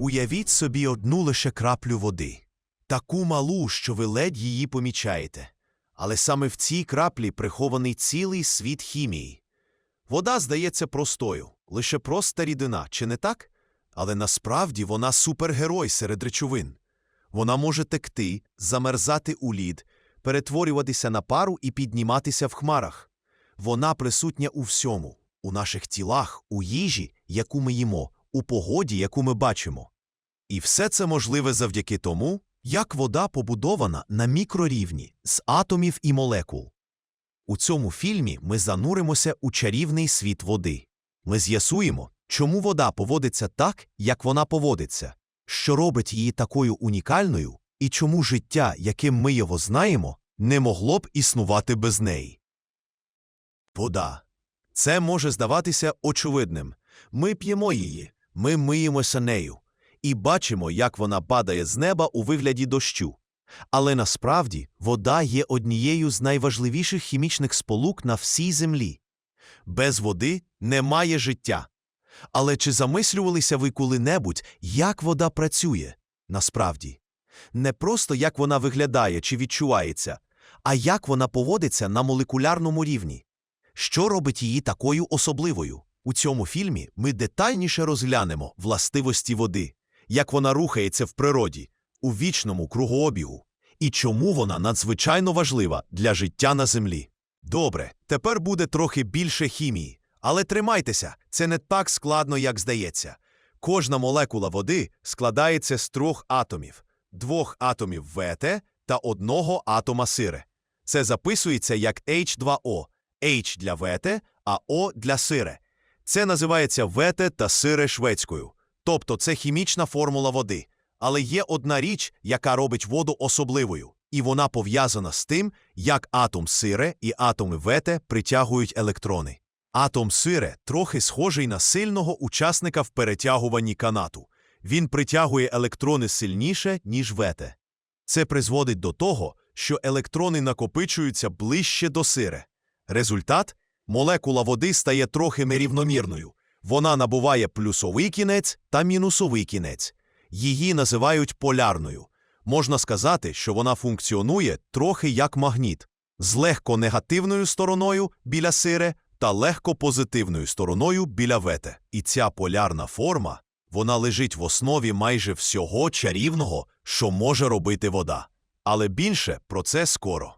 Уявіть собі одну лише краплю води, таку малу, що ви ледь її помічаєте. Але саме в цій краплі прихований цілий світ хімії. Вода здається простою, лише проста рідина, чи не так? Але насправді вона супергерой серед речовин. Вона може текти, замерзати у лід, перетворюватися на пару і підніматися в хмарах. Вона присутня у всьому, у наших тілах, у їжі, яку ми їмо, у погоді, яку ми бачимо. І все це можливе завдяки тому, як вода побудована на мікрорівні з атомів і молекул. У цьому фільмі ми зануримося у чарівний світ води. Ми з'ясуємо, чому вода поводиться так, як вона поводиться, що робить її такою унікальною, і чому життя, яким ми його знаємо, не могло б існувати без неї. Вода. Це може здаватися очевидним. Ми п'ємо її, ми миємося нею і бачимо, як вона падає з неба у вигляді дощу. Але насправді вода є однією з найважливіших хімічних сполук на всій землі. Без води немає життя. Але чи замислювалися ви коли-небудь, як вода працює? Насправді, не просто як вона виглядає чи відчувається, а як вона поводиться на молекулярному рівні. Що робить її такою особливою? У цьому фільмі ми детальніше розглянемо властивості води, як вона рухається в природі, у вічному кругообігу, і чому вона надзвичайно важлива для життя на землі. Добре, тепер буде трохи більше хімії, але тримайтеся, це не так складно, як здається. Кожна молекула води складається з трьох атомів: двох атомів ВТ та одного атома сире. Це записується як H2O, H для ВТ, а O для сире. Це називається ВТ та сире шведською. Тобто це хімічна формула води. Але є одна річ, яка робить воду особливою, і вона пов'язана з тим, як атом сире і атоми ВТ притягують електрони. Атом сире трохи схожий на сильного учасника в перетягуванні канату. Він притягує електрони сильніше, ніж ВТ. Це призводить до того, що електрони накопичуються ближче до сире. Результат молекула води стає трохи нерівномірною. Вона набуває плюсовий кінець та мінусовий кінець. Її називають полярною. Можна сказати, що вона функціонує трохи як магніт, з легко негативною стороною біля сире та легко позитивною стороною біля вете. І ця полярна форма вона лежить в основі майже всього чарівного, що може робити вода. Але більше про це скоро.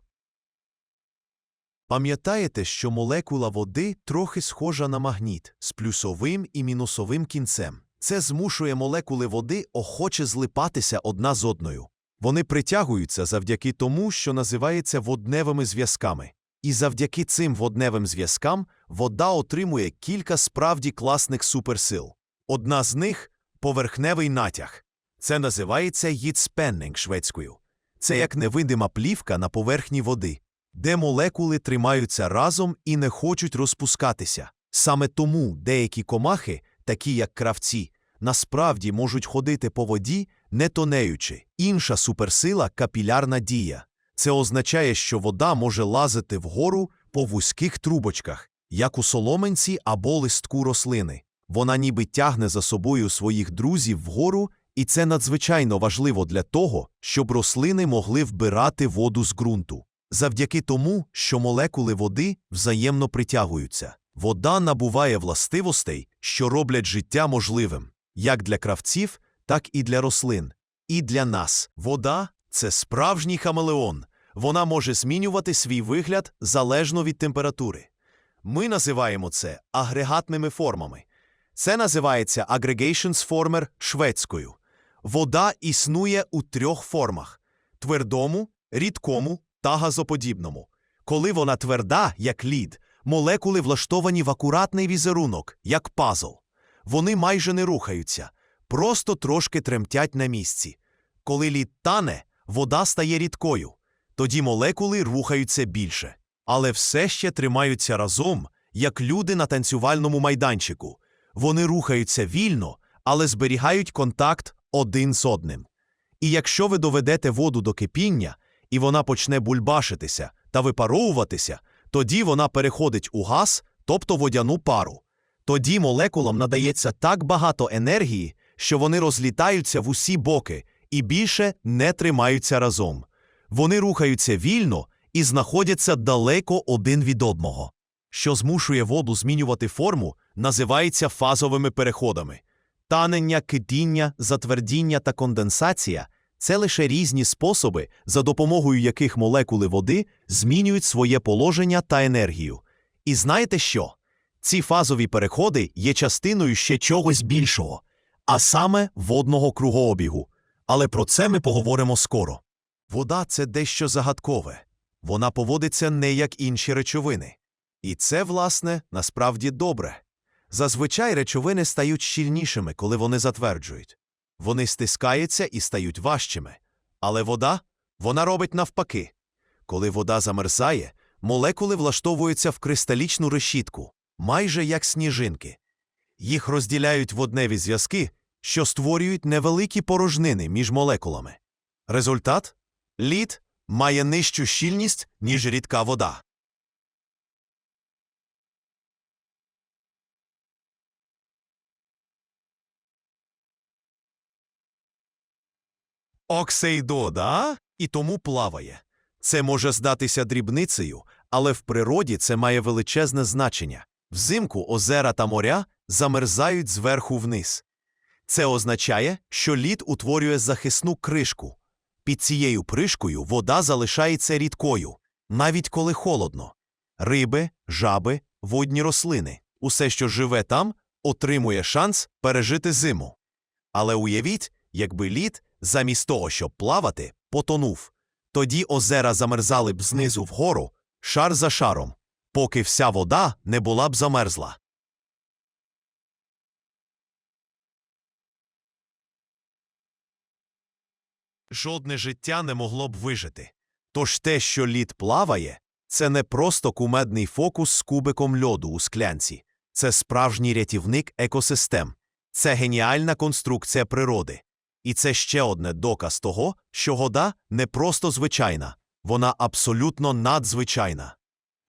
Пам'ятаєте, що молекула води трохи схожа на магніт з плюсовим і мінусовим кінцем. Це змушує молекули води охоче злипатися одна з одною. Вони притягуються завдяки тому, що називається водневими зв'язками. І завдяки цим водневим зв'язкам вода отримує кілька справді класних суперсил. Одна з них поверхневий натяг. Це називається їдспеннинг шведською. Це як невидима плівка на поверхні води, де молекули тримаються разом і не хочуть розпускатися. Саме тому деякі комахи, такі як кравці, насправді можуть ходити по воді, не тонеючи. Інша суперсила капілярна дія. Це означає, що вода може лазити вгору по вузьких трубочках, як у соломенці або листку рослини. Вона ніби тягне за собою своїх друзів вгору, і це надзвичайно важливо для того, щоб рослини могли вбирати воду з ґрунту. Завдяки тому, що молекули води взаємно притягуються. Вода набуває властивостей, що роблять життя можливим, як для кравців, так і для рослин. І для нас вода це справжній хамелеон. Вона може змінювати свій вигляд залежно від температури. Ми називаємо це агрегатними формами. Це називається aggregations former шведською. Вода існує у трьох формах: твердому, рідкому та газоподібному. Коли вона тверда, як лід, молекули влаштовані в акуратний візерунок, як пазл. Вони майже не рухаються, просто трошки тремтять на місці. Коли лід тане, вода стає рідкою. Тоді молекули рухаються більше, але все ще тримаються разом, як люди на танцювальному майданчику. Вони рухаються вільно, але зберігають контакт один з одним. І якщо ви доведете воду до кипіння, і вона почне бульбашитися та випаровуватися, тоді вона переходить у газ, тобто водяну пару. Тоді молекулам надається так багато енергії, що вони розлітаються в усі боки і більше не тримаються разом. Вони рухаються вільно і знаходяться далеко один від одного. Що змушує воду змінювати форму, називається фазовими переходами. Танення, кипіння, затвердіння та конденсація це лише різні способи, за допомогою яких молекули води змінюють своє положення та енергію. І знаєте що? Ці фазові переходи є частиною ще чогось більшого, а саме водного кругообігу. Але про це ми поговоримо скоро. Вода це дещо загадкове. Вона поводиться не як інші речовини. І це, власне, насправді добре. Зазвичай речовини стають щільнішими, коли вони затверджують. Вони стискаються і стають важчими. Але вода, вона робить навпаки. Коли вода замерзає, молекули влаштовуються в кристалічну решітку, майже як сніжинки. Їх розділяють водневі зв'язки, що створюють невеликі порожнини між молекулами. Результат лід має нижчу щільність, ніж рідка вода. Оксейдода, і тому плаває. Це може здатися дрібницею, але в природі це має величезне значення. Взимку озера та моря замерзають зверху вниз. Це означає, що лід утворює захисну кришку. Під цією кришкою вода залишається рідкою, навіть коли холодно. Риби, жаби, водні рослини усе, що живе там, отримує шанс пережити зиму. Але уявіть, якби лід, замість того, щоб плавати, потонув. Тоді озера замерзали б знизу вгору, шар за шаром, поки вся вода не була б замерзла. Жодне життя не могло б вижити. Тож те, що лід плаває, це не просто кумедний фокус з кубиком льоду у склянці. Це справжній рятівник екосистем. Це геніальна конструкція природи. І це ще одне доказ того, що вода не просто звичайна, вона абсолютно надзвичайна.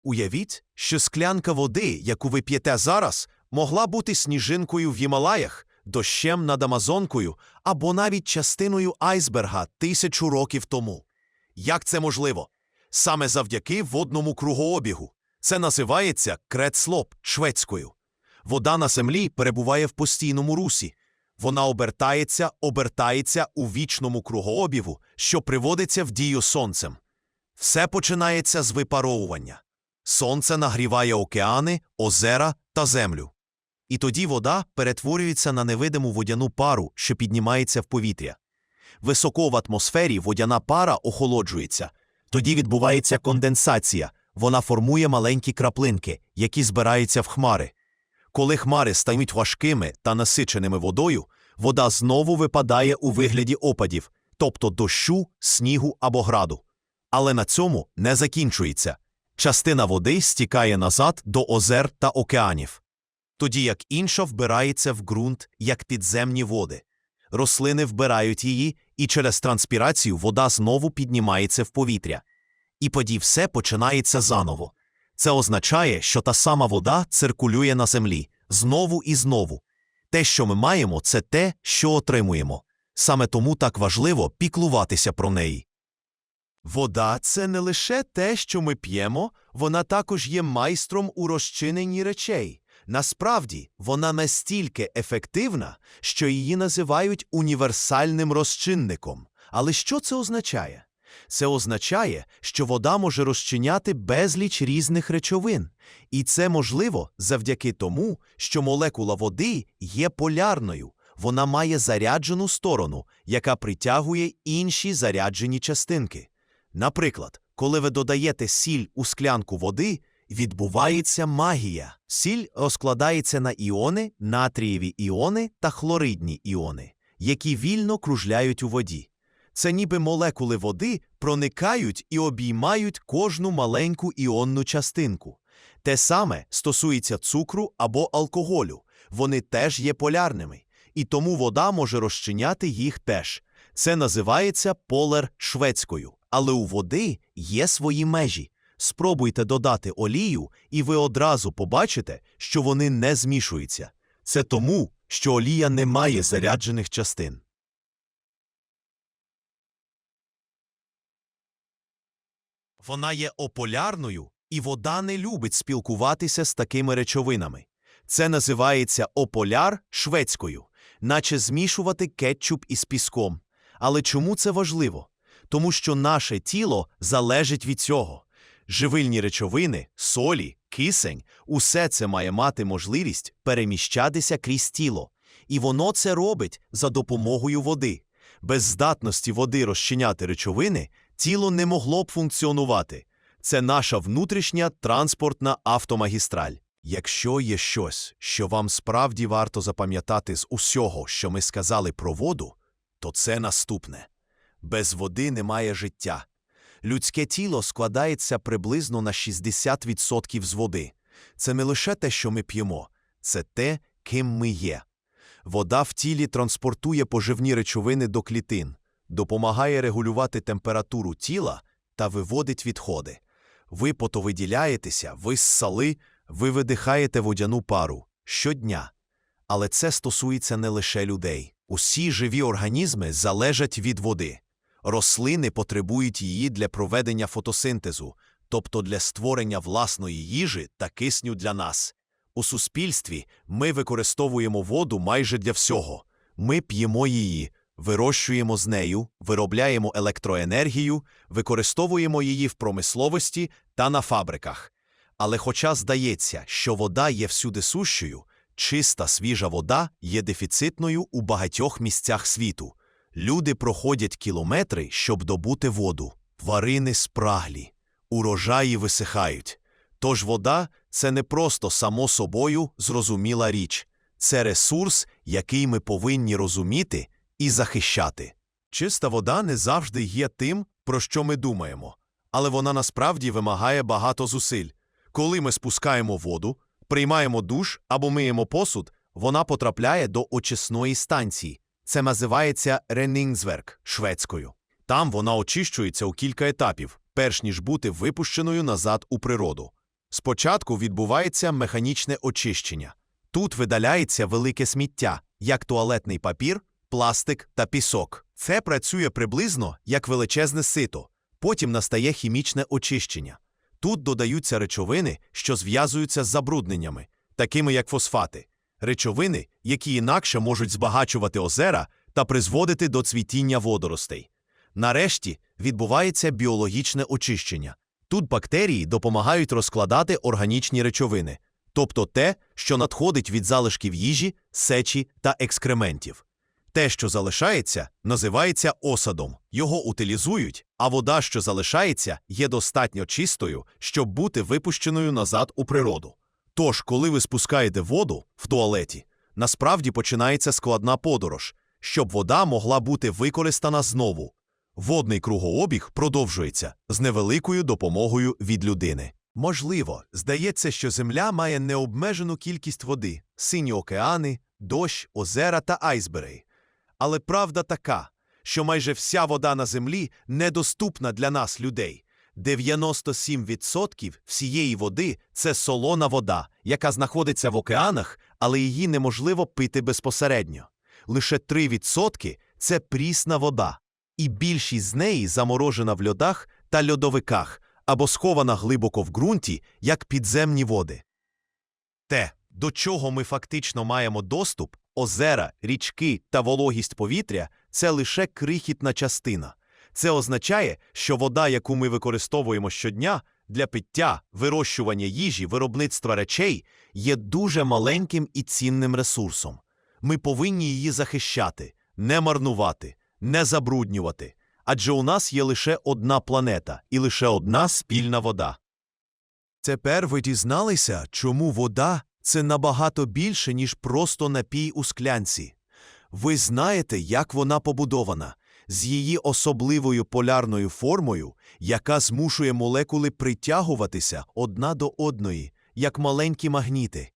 Уявіть, що склянка води, яку ви п'єте зараз, могла бути сніжинкою в Гімалаях, дощем над Амазонкою або навіть частиною айсберга тисячу років тому. Як це можливо? Саме завдяки водному кругообігу. Це називається кретслоп шведською. Вода на землі перебуває в постійному русі. Вона обертається, обертається у вічному кругообігу, що приводиться в дію сонцем. Все починається з випаровування. Сонце нагріває океани, озера та землю. І тоді вода перетворюється на невидиму водяну пару, що піднімається в повітря. Високо в атмосфері водяна пара охолоджується. Тоді відбувається конденсація. Вона формує маленькі краплинки, які збираються в хмари. Коли хмари стають важкими та насиченими водою, вода знову випадає у вигляді опадів, тобто дощу, снігу або граду. Але на цьому не закінчується. Частина води стікає назад до озер та океанів, тоді як інша вбирається в ґрунт як підземні води. Рослини вбирають її, і через транспірацію вода знову піднімається в повітря. І тоді все починається заново. Це означає, що та сама вода циркулює на землі знову і знову. Те, що ми маємо, це те, що отримуємо. Саме тому так важливо піклуватися про неї. Вода це не лише те, що ми п'ємо, вона також є майстром у розчиненні речей. Насправді, вона настільки ефективна, що її називають універсальним розчинником. Але що це означає? Це означає, що вода може розчиняти безліч різних речовин, і це можливо завдяки тому, що молекула води є полярною, вона має заряджену сторону, яка притягує інші заряджені частинки. Наприклад, коли ви додаєте сіль у склянку води, відбувається магія. Сіль розкладається на іони, натрієві іони та хлоридні іони, які вільно кружляють у воді. Це ніби молекули води проникають і обіймають кожну маленьку іонну частинку. Те саме стосується цукру або алкоголю. Вони теж є полярними, і тому вода може розчиняти їх теж. Це називається полер шведською. Але у води є свої межі. Спробуйте додати олію, і ви одразу побачите, що вони не змішуються. Це тому, що олія не має заряджених частин. Вона є ополярною, і вода не любить спілкуватися з такими речовинами. Це називається ополяр шведською, наче змішувати кетчуп із піском. Але чому це важливо? Тому що наше тіло залежить від цього. Живильні речовини, солі, кисень усе це має мати можливість переміщатися крізь тіло. І воно це робить за допомогою води. Без здатності води розчиняти речовини тіло не могло б функціонувати. Це наша внутрішня транспортна автомагістраль. Якщо є щось, що вам справді варто запам'ятати з усього, що ми сказали про воду, то це наступне. Без води немає життя. Людське тіло складається приблизно на 60% з води. Це не лише те, що ми п'ємо, це те, ким ми є. Вода в тілі транспортує поживні речовини до клітин, допомагає регулювати температуру тіла та виводить відходи. Ви потовиділяєтеся, ви ссали, ви видихаєте водяну пару щодня. Але це стосується не лише людей. Усі живі організми залежать від води. Рослини потребують її для проведення фотосинтезу, тобто для створення власної їжі та кисню для нас. У суспільстві ми використовуємо воду майже для всього. Ми п'ємо її, вирощуємо з нею, виробляємо електроенергію, використовуємо її в промисловості та на фабриках. Але хоча здається, що вода є всюди сущою, чиста свіжа вода є дефіцитною у багатьох місцях світу. Люди проходять кілометри, щоб добути воду. Тварини спраглі, урожаї висихають. Тож вода це не просто само собою зрозуміла річ, це ресурс, який ми повинні розуміти і захищати. Чиста вода не завжди є тим, про що ми думаємо, але вона насправді вимагає багато зусиль. Коли ми спускаємо воду, приймаємо душ або миємо посуд, вона потрапляє до очисної станції. Це називається Ренningsverk шведською. Там вона очищується у кілька етапів, перш ніж бути випущеною назад у природу. Спочатку відбувається механічне очищення. Тут видаляється велике сміття, як туалетний папір, пластик та пісок. Це працює приблизно як величезне сито. Потім настає хімічне очищення. Тут додаються речовини, що зв'язуються з забрудненнями, такими як фосфати, речовини, які інакше можуть збагачувати озера та призводити до цвітіння водоростей. Нарешті відбувається біологічне очищення. Тут бактерії допомагають розкладати органічні речовини, тобто те, що надходить від залишків їжі, сечі та екскрементів. Те, що залишається, називається осадом. Його утилізують, а вода, що залишається, є достатньо чистою, щоб бути випущеною назад у природу. Тож, коли ви спускаєте воду в туалеті, насправді починається складна подорож, щоб вода могла бути використана знову. Водний кругообіг продовжується з невеликою допомогою від людини. Можливо, здається, що Земля має необмежену кількість води, сині океани, дощ, озера та айсбери. Але правда така, що майже вся вода на землі недоступна для нас, людей. 97% всієї води це солона вода, яка знаходиться в океанах, але її неможливо пити безпосередньо. Лише 3% це прісна вода, і більшість з неї заморожена в льодах та льодовиках або схована глибоко в ґрунті, як підземні води. Те, до чого ми фактично маємо доступ, озера, річки та вологість повітря це лише крихітна частина. Це означає, що вода, яку ми використовуємо щодня для пиття, вирощування їжі, виробництва речей, є дуже маленьким і цінним ресурсом. Ми повинні її захищати, не марнувати, не забруднювати. Адже у нас є лише одна планета і лише одна спільна вода. Тепер ви дізналися, чому вода це набагато більше, ніж просто напій у склянці. Ви знаєте, як вона побудована, з її особливою полярною формою, яка змушує молекули притягуватися одна до одної, як маленькі магніти.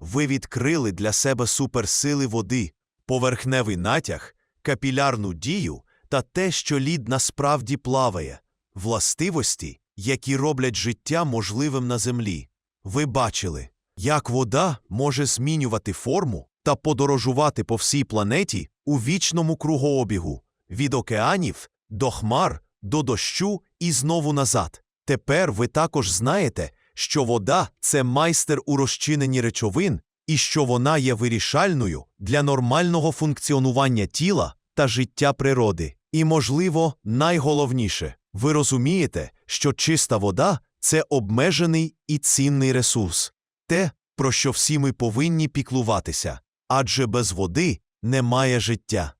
Ви відкрили для себе суперсили води, поверхневий натяг, капілярну дію та те, що лід насправді плаває, властивості, які роблять життя можливим на землі. Ви бачили, як вода може змінювати форму, та подорожувати по всій планеті у вічному кругообігу від океанів до хмар, до дощу і знову назад. Тепер ви також знаєте, що вода це майстер у розчиненні речовин і що вона є вирішальною для нормального функціонування тіла та життя природи. І, можливо, найголовніше, ви розумієте, що чиста вода це обмежений і цінний ресурс, те, про що всі ми повинні піклуватися, адже без води немає життя.